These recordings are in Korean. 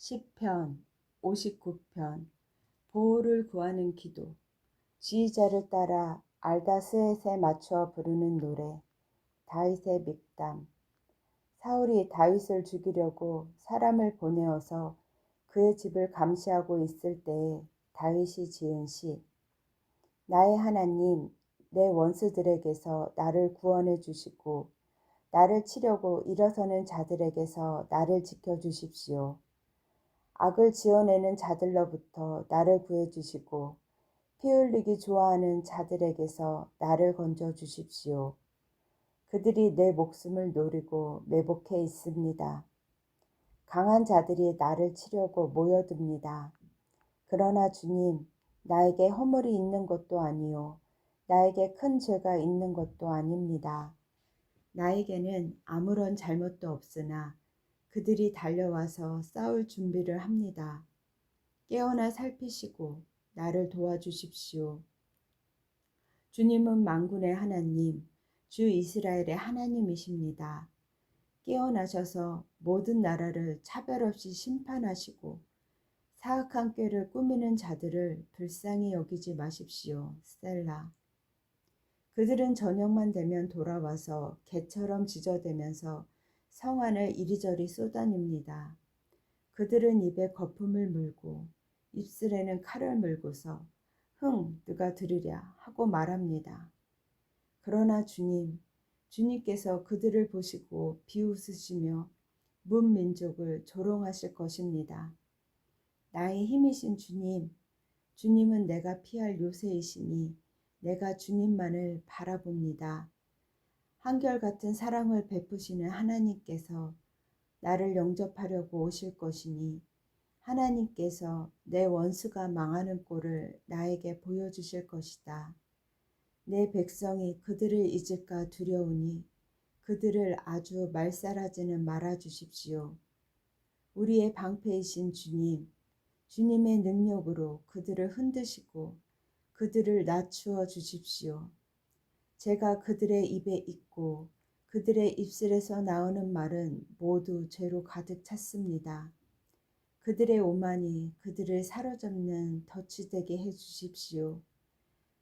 시편 59편 보호를 구하는 기도 지휘자를 따라 알다스엣에 맞춰 부르는 노래 다윗의 믹담 사울이 다윗을 죽이려고 사람을 보내어서 그의 집을 감시하고 있을 때에 다윗이 지은 시 나의 하나님 내 원수들에게서 나를 구원해 주시고 나를 치려고 일어서는 자들에게서 나를 지켜 주십시오. 악을 지어내는 자들로부터 나를 구해 주시고 피 흘리기 좋아하는 자들에게서 나를 건져 주십시오. 그들이 내 목숨을 노리고 매복해 있습니다. 강한 자들이 나를 치려고 모여듭니다. 그러나 주님, 나에게 허물이 있는 것도 아니요. 나에게 큰 죄가 있는 것도 아닙니다. 나에게는 아무런 잘못도 없으나 그들이 달려와서 싸울 준비를 합니다. 깨어나 살피시고 나를 도와주십시오. 주님은 만군의 하나님, 주 이스라엘의 하나님이십니다. 깨어나셔서 모든 나라를 차별 없이 심판하시고 사악한 꾀를 꾸미는 자들을 불쌍히 여기지 마십시오. 셀라. 그들은 저녁만 되면 돌아와서 개처럼 지저대면서 성안을 이리저리 쏟아냅니다. 그들은 입에 거품을 물고 입술에는 칼을 물고서 흥, 누가 들으랴 하고 말합니다. 그러나 주님, 주님께서 그들을 보시고 비웃으시며 문 민족을 조롱하실 것입니다. 나의 힘이신 주님, 주님은 내가 피할 요새이시니 내가 주님만을 바라봅니다. 한결같은 사랑을 베푸시는 하나님께서 나를 영접하려고 오실 것이니 하나님께서 내 원수가 망하는 꼴을 나에게 보여주실 것이다. 내 백성이 그들을 잊을까 두려우니 그들을 아주 말살하지는 말아 주십시오. 우리의 방패이신 주님, 주님의 능력으로 그들을 흔드시고 그들을 낮추어 주십시오. 제가 그들의 입에 있고 그들의 입술에서 나오는 말은 모두 죄로 가득 찼습니다. 그들의 오만이 그들을 사로잡는 덫이 되게 해 주십시오.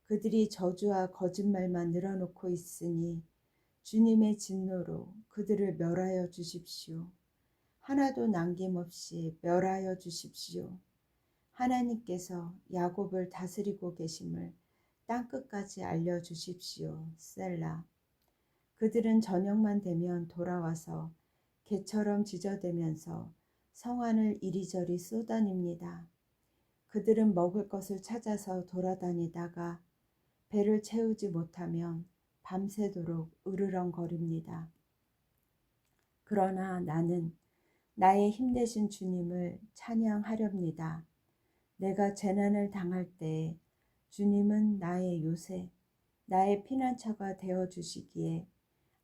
그들이 저주와 거짓말만 늘어놓고 있으니 주님의 진노로 그들을 멸하여 주십시오. 하나도 남김없이 멸하여 주십시오. 하나님께서 야곱을 다스리고 계심을 땅끝까지 알려주십시오. 셀라. 그들은 저녁만 되면 돌아와서 개처럼 지저대면서 성안을 이리저리 쏟아냅니다. 그들은 먹을 것을 찾아서 돌아다니다가 배를 채우지 못하면 밤새도록 으르렁거립니다. 그러나 나는 나의 힘내신 주님을 찬양하렵니다. 내가 재난을 당할 때 주님은 나의 요새, 나의 피난처가 되어 주시기에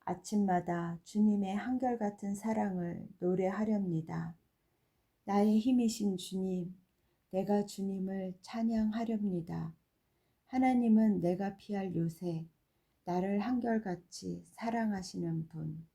아침마다 주님의 한결같은 사랑을 노래하렵니다. 나의 힘이신 주님, 내가 주님을 찬양하렵니다. 하나님은 내가 피할 요새, 나를 한결같이 사랑하시는 분.